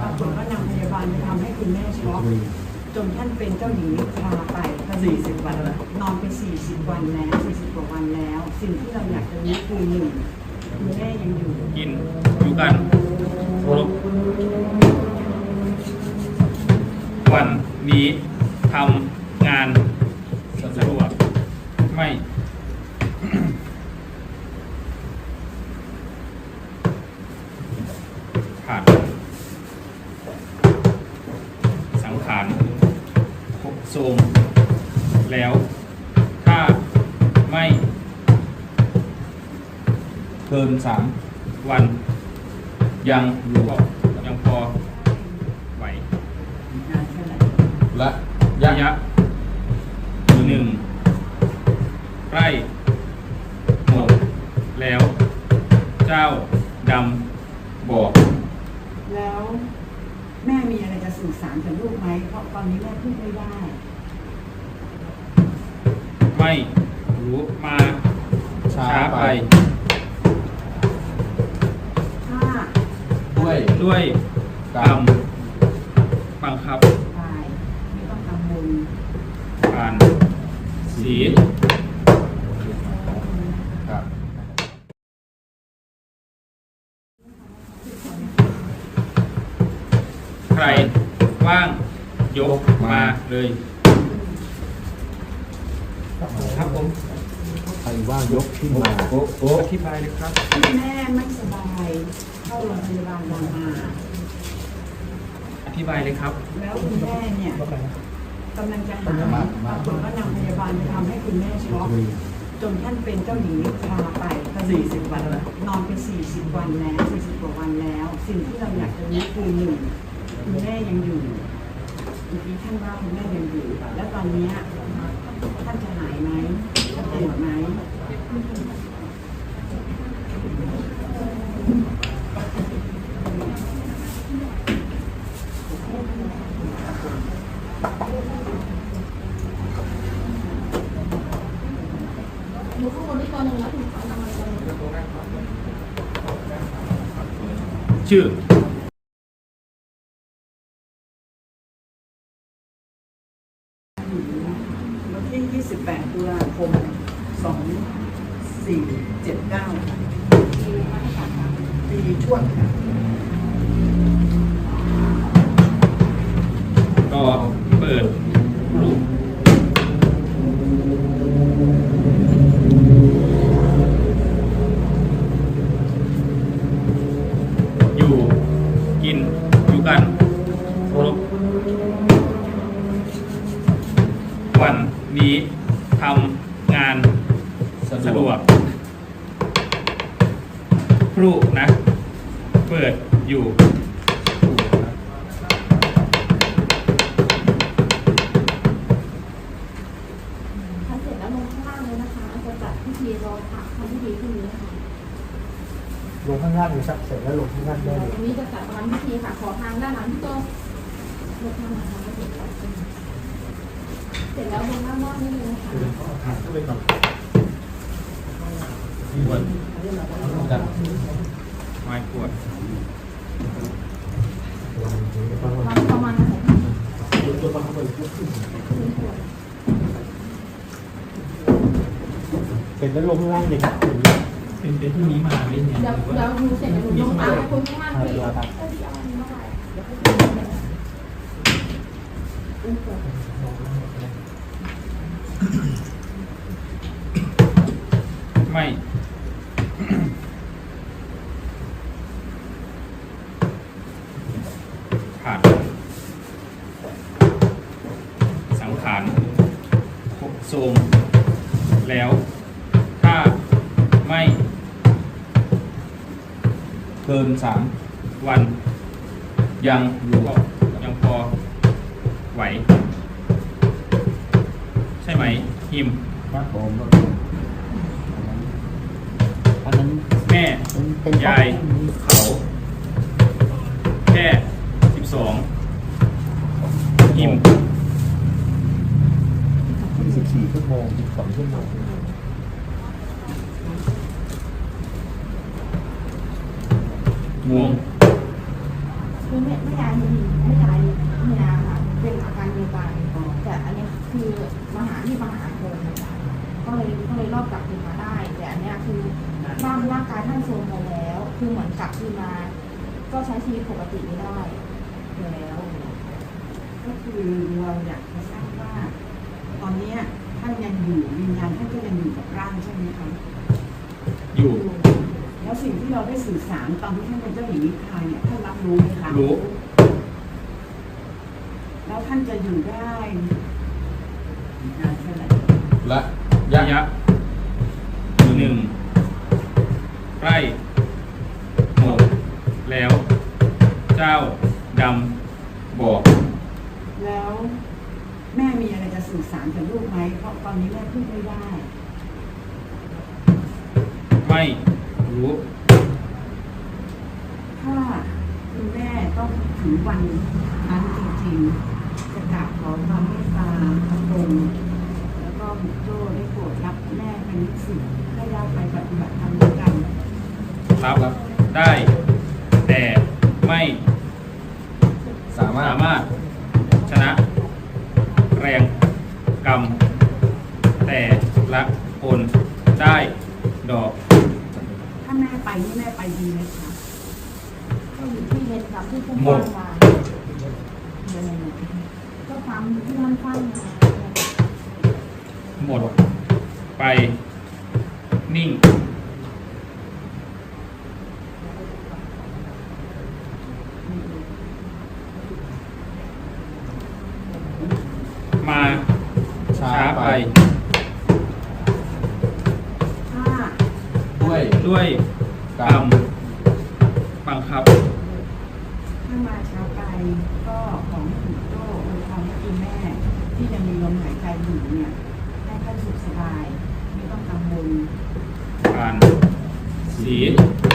ปรากฏว่านางพยาบาลไปทำให้คุณแม่ช็อกจนท่านเป็นเจ้าหญิงนิทราไปสี่สิบวันแล้วนอนไป 40 วันแล้ว 40 กว่าวันแล้ว สิ่งที่เราอยากจะรู้คือหนึ่งคุณแม่ยังอยู่กินอยู่กันครบวันนี้ทำงานสะดวกไม่ ผ่าน สังขารโทมแล้ว ถ้าไม่เกินสามวันยังอยังพอไหวแค่ไหนและระยะหนึ่งใกล้หมดแล้ว เจ้าดำบอกแล้ว แม่มีอะไรจะสื่อสารกับลูกไหมเพราะตอนนี้แม่พูดไม่ได้ ไม่รู้มาช้าช้าไปไป ถ้าด้วยด้วยกกรรรรมมบังคับตายไม่ต้องกังวลผ่านสีครับ ใค รว่างยกมาเลยครับผมใครว่างยกขึ้นมาโอ้โอ้อธิบายเลยครับที่แม่ไม่สบาย เข้าโรงพยาบาลบางมาอธิบายเลยครับ แล้วคุณแม่เนี่ยกำลังจะหายปรากฏว่านางพยาบาลไปทำให้คุณแม่ช็อกจนท่านเป็นเจ้าหญิงนิทราไปสี่สิบวันแล้วนอนไป40วันแล้ว40กว่าวันแล้ว สิ่งที่เราอยากจะรู้คือหนึ่ง คุณแม่ยังอยู่เมื่อกี้ท่านว่าคุณแม่ยังอยู่ แล้วตอนเนี้ยท่านจะหายไหมจะปวดไหมหนูข้างบนนี่ตัวหนึ่งแล้วถึงเขาทำอะไรตัวหนึ่งชื่อ 8 ตุลาคม 2479ค่ะปีชวดค่ะ ก็เปิดรูปอยู่กินอยู่กันครบวันนี้ ทำงานสะสะดดวกครูนะ เปิดอยู่ทำเสร็จแล้วลงข้างล่างเลยนะคะจะจัดพิธีรอพระทำพิธีพรุ่งนี้ค่ะลงข้างล่างเลยครับเสร็จแล้วลงข้างล่างได้เลยตรงนี้จะจัดวันพิธีค่ะ ขอทางด้านหลังพี่โตลงทางหลังทางเส ร็จแล้วเสร็จแล้วลงด้านนอกนี่เลยนะคะหันเข้าไปก่อนขวดกันไม้ขวดประมาณนั้นค่ะตัวประเข้าไปปุ๊บเสร็จแล้วลงข้างล่างเลยครับเป็นเป็นที่นี้มาไม่เนี่ยเดี๋ยวเดี๋ยวดูเสร็จแล้วหนูลงตามให้คุณข้างล่างพี่เอ้ยเอาอันนี้มาถ่ายเดี๋ยวให้ ไม่ ผ่าน สังขารโทรมแล้ว ถ้าไม่ เกินสามวัน ยังอยังพอไหว ช่ไหมฮิมครับผมอันนั้นแม่เป็นเป็นยายเขาแค่สิบสองหิมยี่สิบสี่ชั่วโมงสิบสองชั่วโมงม่วงคือไม่ไม่ยายมีไม่ยายมีนาค่ะเป็นอาการเดียวกันแต่อันเนี้ย คือมาหาที่มหาโคนนะคะก็เลยก็เลยรอบกลับคืนมาได้ แต่อันเนี้ยคือร่างร่างกายท่านโทรมไปแล้ว คือเหมือนกลับคืนมา ก็ใช้ชีวิตปกติไม่ได้แล้วก็คือเราอยากจะทราบว่า ตอนเนี้ยท่านยังอยู่วิญญาณท่านก็ยังอยู่กับร่างใช่ไหมคะอยู่ แล้วสิ่งที่เราได้สื่อสารตอนที่ท่านเป็นเจ้าหญิงนิทราเนี่ยท่านรับรู้ไหมคะรู้ แล้วท่านจะอยู่ได้นาน แค่ไหนและระยะอยู่หนึ่งใกล้หมดแล้ว เจ้าดำบอก แล้วแม่มีอะไรจะสื่อสารกับลูกไหม เพราะตอนนี้แม่พูดไม่ได้ ไม่รู้ ถ้าคุณแม่ต้องถึงวันนั้นจริงๆ จะกราบขอความ รรม แต่ละคนได้ดอก ถ้าแม่ไปนี่แม่ไปดีไหมคะก็อยู่ที่เรียนครับที่พุ่งหมฟัดงมายังไงนะก็ทำที่นั่นฟังมาหมด ไป นิ่ง มา ช้าช้าไปไปถ้าด้วยด้วยกกรรรรมมบังคับ ถ้ามาเช้าไปก็ของบุตโจ้อวยพรให้คุณแม่ ที่ยังมีลมหายใจอยู่เนี่ยให้ท่านสุขสบาย ไม่ต้องกังวล ผ่านสีค